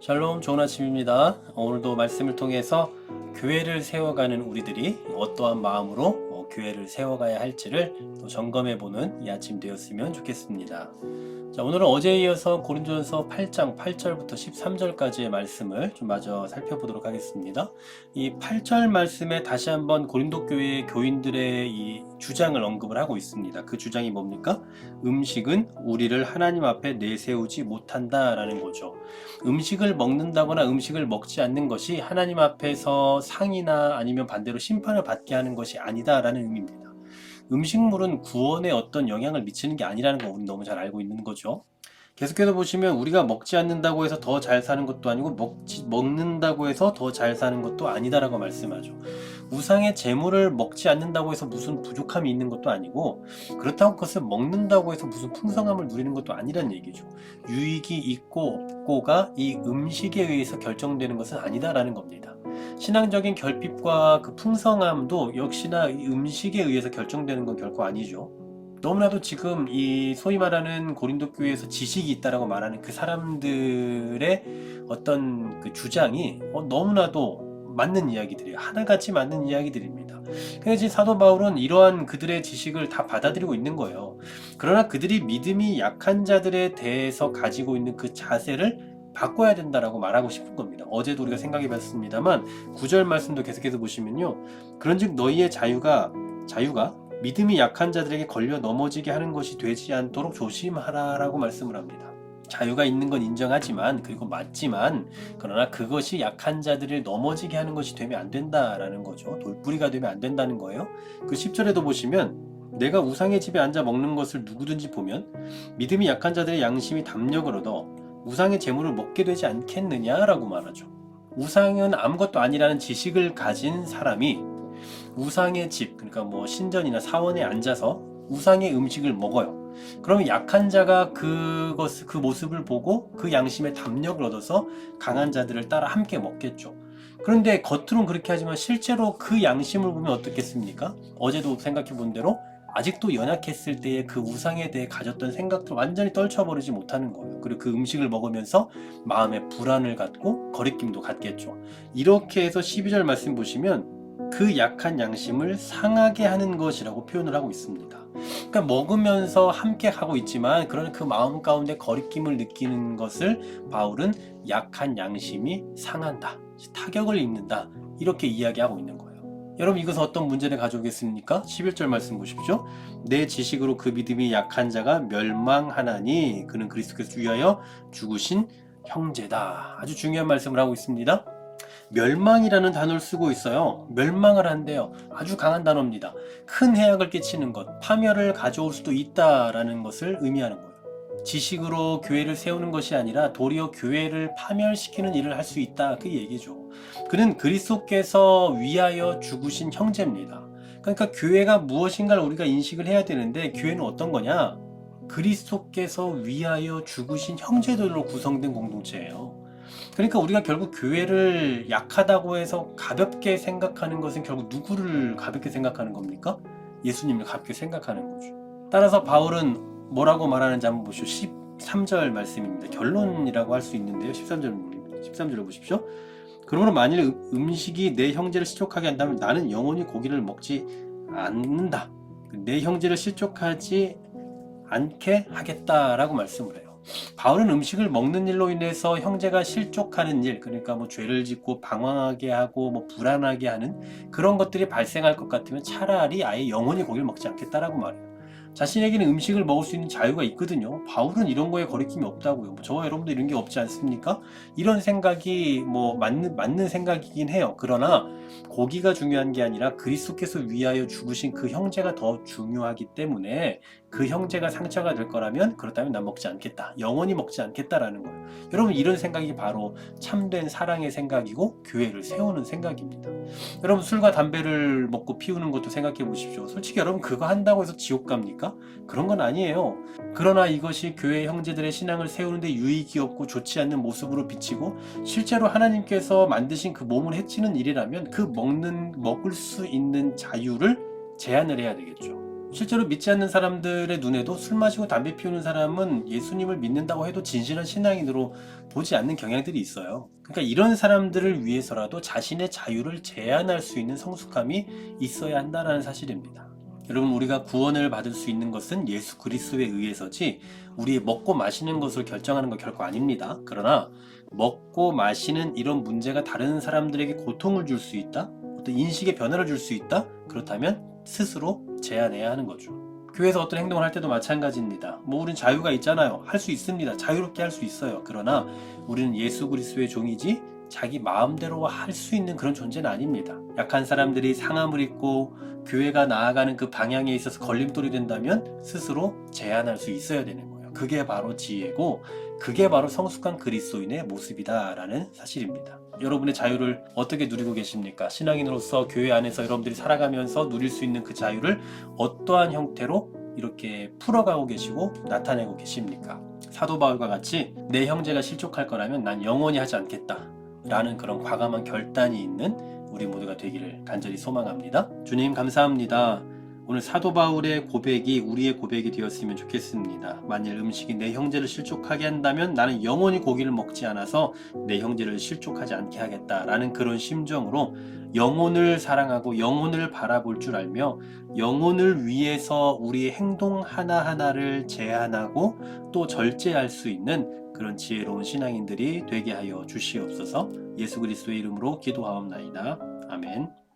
샬롬 좋은 아침입니다. 오늘도 말씀을 통해서 교회를 세워가는 우리들이 어떠한 마음으로 어, 교회를 세워가야 할지를 또 점검해보는 이 아침 되었으면 좋겠습니다. 자, 오늘은 어제에 이어서 고린도전서 8장 8절부터 13절까지의 말씀을 좀 마저 살펴보도록 하겠습니다. 이 8절 말씀에 다시 한번 고린도 교회의 교인들의 이 주장을 언급을 하고 있습니다. 그 주장이 뭡니까? 음식은 우리를 하나님 앞에 내세우지 못한다라는 거죠. 음식을 먹는다거나 음식을 먹지 않는 것이 하나님 앞에서 상이나 아니면 반대로 심판을 받게 하는 것이 아니다라는 의미입니다. 음식물은 구원에 어떤 영향을 미치는 게 아니라는 거 우리 너무 잘 알고 있는 거죠. 계속해서 보시면 우리가 먹지 않는다고 해서 더 잘 사는 것도 아니고 먹지 먹는다고 해서 더 잘 사는 것도 아니다라고 말씀하죠. 우상의 재물을 먹지 않는다고 해서 무슨 부족함이 있는 것도 아니고 그렇다고 그것을 먹는다고 해서 무슨 풍성함을 누리는 것도 아니란 얘기죠. 유익이 있고 없고가 이 음식에 의해서 결정되는 것은 아니다라는 겁니다. 신앙적인 결핍과 그 풍성함도 역시나 이 음식에 의해서 결정되는 건 결코 아니죠. 너무나도 지금 이 소위 말하는 고린도 교회에서 지식이 있다라고 말하는 그 사람들의 어떤 그 주장이 어, 너무나도 맞는 이야기들이에요. 하나같이 맞는 이야기들입니다. 지금 사도 바울은 이러한 그들의 지식을 다 받아들이고 있는 거예요. 그러나 그들이 믿음이 약한 자들에 대해서 가지고 있는 그 자세를 바꿔야 된다라고 말하고 싶은 겁니다. 어제도 우리가 생각해 봤습니다만 구절 말씀도 계속해서 보시면요. 그런즉 너희의 자유가 자유가 믿음이 약한 자들에게 걸려 넘어지게 하는 것이 되지 않도록 조심하라라고 말씀을 합니다. 자유가 있는 건 인정하지만 그리고 맞지만 그러나 그것이 약한 자들을 넘어지게 하는 것이 되면 안 된다라는 거죠. 돌뿌리가 되면 안 된다는 거예요. 그 10절에도 보시면 내가 우상의 집에 앉아 먹는 것을 누구든지 보면 믿음이 약한 자들의 양심이 담력을 얻어 우상의 재물을 먹게 되지 않겠느냐라고 말하죠. 우상은 아무것도 아니라는 지식을 가진 사람이 우상의 집, 그러니까 뭐 신전이나 사원에 앉아서 우상의 음식을 먹어요. 그러면 약한 자가 그것, 그 모습을 보고 그 양심에 담력을 얻어서 강한 자들을 따라 함께 먹겠죠. 그런데 겉으로는 그렇게 하지만 실제로 그 양심을 보면 어떻겠습니까? 어제도 생각해 본 대로 아직도 연약했을 때의 그 우상에 대해 가졌던 생각들 완전히 떨쳐버리지 못하는 거예요. 그리고 그 음식을 먹으면서 마음에 불안을 갖고 거리낌도 갖겠죠. 이렇게 해서 12절 말씀 보시면 그 약한 양심을 상하게 하는 것이라고 표현을 하고 있습니다. 그러니까 먹으면서 함께 가고 있지만 그러나 그 마음 가운데 거리낌을 느끼는 것을 바울은 약한 양심이 상한다, 타격을 입는다 이렇게 이야기하고 있는 거예요. 여러분 이것은 어떤 문제를 가져오겠습니까? 11절 말씀 보십시오. 내 지식으로 그 믿음이 약한 자가 멸망하나니 그는 그리스도께서 위하여 죽으신 형제다. 아주 중요한 말씀을 하고 있습니다. 멸망이라는 단어를 쓰고 있어요. 멸망을 한대요. 아주 강한 단어입니다. 큰 해악을 끼치는 것, 파멸을 가져올 수도 있다라는 것을 의미하는 거예요. 지식으로 교회를 세우는 것이 아니라 도리어 교회를 파멸시키는 일을 할 수 있다 그 얘기죠. 그는 그리스도께서 위하여 죽으신 형제입니다. 그러니까 교회가 무엇인가를 우리가 인식을 해야 되는데 교회는 어떤 거냐? 그리스도께서 위하여 죽으신 형제들로 구성된 공동체예요. 그러니까 우리가 결국 교회를 약하다고 해서 가볍게 생각하는 것은 결국 누구를 가볍게 생각하는 겁니까? 예수님을 가볍게 생각하는 거죠. 따라서 바울은 뭐라고 말하는지 한번 보시오. 13절 말씀입니다. 결론이라고 할 수 있는데요. 13절, 13절을 보십시오. 그러므로 만일 음- 음식이 내 형제를 실족하게 한다면 나는 영원히 고기를 먹지 않는다. 내 형제를 실족하지 않게 하겠다라고 말씀을 해요. 바울은 음식을 먹는 일로 인해서 형제가 실족하는 일, 그러니까 뭐 죄를 짓고 방황하게 하고 뭐 불안하게 하는 그런 것들이 발생할 것 같으면 차라리 아예 영원히 고기를 먹지 않겠다라고 말해요. 자신에게는 음식을 먹을 수 있는 자유가 있거든요. 바울은 이런 거에 거리낌이 없다고요. 뭐 저와 여러분도 이런 게 없지 않습니까? 이런 생각이 뭐 맞는 맞는 생각이긴 해요. 그러나 고기가 중요한 게 아니라 그리스도께서 위하여 죽으신 그 형제가 더 중요하기 때문에 그 형제가 상처가 될 거라면 그렇다면 난 먹지 않겠다. 영원히 먹지 않겠다라는 거예요. 여러분 이런 생각이 바로 참된 사랑의 생각이고 교회를 세우는 생각입니다. 여러분 술과 담배를 먹고 피우는 것도 생각해 보십시오. 솔직히 여러분 그거 한다고 해서 지옥 갑니까? 그런 건 아니에요. 그러나 이것이 교회 형제들의 신앙을 세우는데 유익이 없고 좋지 않는 모습으로 비치고 실제로 하나님께서 만드신 그 몸을 해치는 일이라면 그 먹는 먹을 수 있는 자유를 제한을 해야 되겠죠. 실제로 믿지 않는 사람들의 눈에도 술 마시고 담배 피우는 사람은 예수님을 믿는다고 해도 진실한 신앙인으로 보지 않는 경향들이 있어요. 그러니까 이런 사람들을 위해서라도 자신의 자유를 제한할 수 있는 성숙함이 있어야 한다는 사실입니다. 여러분 우리가 구원을 받을 수 있는 것은 예수 그리스도에 의해서지 우리의 먹고 마시는 것을 결정하는 것 결코 아닙니다. 그러나 먹고 마시는 이런 문제가 다른 사람들에게 고통을 줄 수 있다? 어떤 인식의 변화를 줄 수 있다? 그렇다면 스스로 제한해야 하는 거죠. 교회에서 어떤 행동을 할 때도 마찬가지입니다. 뭐 우리는 자유가 있잖아요. 할 수 있습니다. 자유롭게 할 수 있어요. 그러나 우리는 예수 그리스도의 종이지 자기 마음대로 할 수 있는 그런 존재는 아닙니다. 약한 사람들이 상함을 입고 교회가 나아가는 그 방향에 있어서 걸림돌이 된다면 스스로 제한할 수 있어야 되는 거예요. 그게 바로 지혜고 그게 바로 성숙한 그리스도인의 모습이다라는 사실입니다. 여러분의 자유를 어떻게 누리고 계십니까? 신앙인으로서 교회 안에서 여러분들이 살아가면서 누릴 수 있는 그 자유를 어떠한 형태로 이렇게 풀어가고 계시고 나타내고 계십니까? 사도 바울과 같이 내 형제가 실족할 거라면 난 영원히 하지 않겠다. 라는 그런 과감한 결단이 있는 우리 모두가 되기를 간절히 소망합니다. 주님 감사합니다. 오늘 사도 바울의 고백이 우리의 고백이 되었으면 좋겠습니다. 만일 음식이 내 형제를 실족하게 한다면 나는 영원히 고기를 먹지 않아서 내 형제를 실족하지 않게 하겠다라는 그런 심정으로 영혼을 사랑하고 영혼을 바라볼 줄 알며 영혼을 위해서 우리의 행동 하나하나를 제한하고 또 절제할 수 있는 그런 지혜로운 신앙인들이 되게 하여 주시옵소서 예수 그리스도의 이름으로 기도하옵나이다. 아멘.